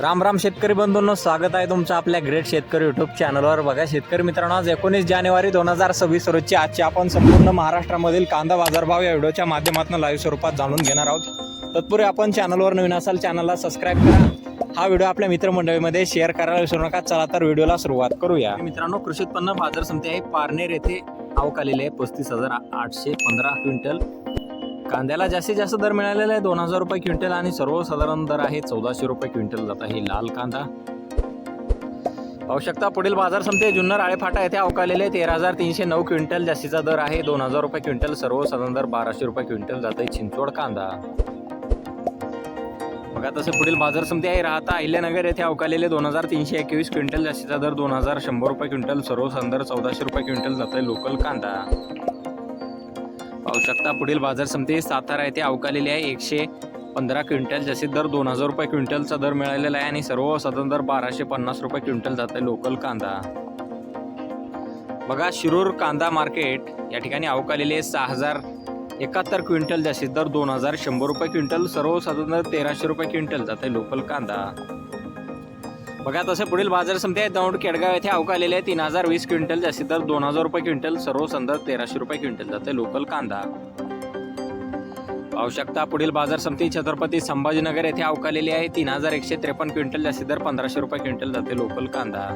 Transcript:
राम राम शेतकरी बंधूंनो स्वागत आहे तुमचं आपल्या ग्रेट शेतकरी युट्यूब चॅनलवर बघा शेतकरी मित्रांनो आज एकोणीस जानेवारी दोन हजार सव्वीस रोजची आजची आपण संपूर्ण महाराष्ट्रामधील कांदा बाजारभाव या व्हिडिओच्या माध्यमातून लाईव्ह स्वरूपात जाणून घेणार आहोत. तत्पूर्वी आपण चॅनलवर नवीन असाल चॅनलला सबस्क्राईब करा. हा व्हिडिओ आपल्या मित्रमंडळीमध्ये शेअर करायला विसरू नका. चला तर व्हिडिओला सुरुवात करूया. मित्रांनो कृषी उत्पन्न बाजार समिती आहे. पारनेर येथे आवक आलेले आहे. पस्तीस हजार आठशे पंधरा क्विंटल. कांद्याला जास्तीत जास्त दर मिळालेला आहे. दोन हजार रुपये क्विंटल आणि सर्वसाधारण दर आहे. चौदाशे रुपये क्विंटल जात आहे. लाल कांदा. पाहू शकता पुढील बाजार समिती जुन्नर आळेफाटा येथे अवकालेले तेरा हजार तीनशे नऊ क्विंटल जास्तीचा दर आहे. दोन हजार रुपये क्विंटल सर्वसाधारण दर बाराशे रुपये क्विंटल जात आहे. चिंचवड कांदा. बघा तसे पुढील बाजार समिती आहे राहता अहिल्यानगर येथे अवकालेले दोन हजार तीनशे एकवीस क्विंटल जास्तीचा दर दोन हजार शंभर रुपये क्विंटल सर्वसाधारण दर चौदाशे रुपये क्विंटल जात आहे. लोकल कांदा. पाहू शकता. पुढील बाजार समिती सातारा येथे अवकालेली आहे. एकशे पंधरा क्विंटल जसे दर दोन हजार रुपये क्विंटलचा दर मिळालेला आहे आणि सर्व साधारण दर बाराशे पन्नास रुपये क्विंटल जात आहे लोकल कांदा. बघा शिरूर कांदा मार्केट या ठिकाणी अवकालेले आहे. सहा हजार एकाहत्तर क्विंटल जास्तीत दर दोन हजार शंभर रुपये क्विंटल सर्वसाधारण दर तेराशे रुपये क्विंटल जात आहे लोकल कांदा. बघा तसे पुढील बाजार समिती आहे दौंड केडगाव येथे अवकालेले आहे. तीन हजार वीस क्विंटल जास्तीत दर दोन हजार रुपये क्विंटल सर्व संदर्भ तेराशे रुपये क्विंटल जाते. लोकल कांदा. पाहू शकता पुढील बाजार समिती छत्रपती संभाजीनगर येथे अवकालेली आहे. तीन हजार एकशे त्रेपन्न क्विंटल जास्तीत दर पंधराशे रुपये क्विंटल जाते लोकल कांदा.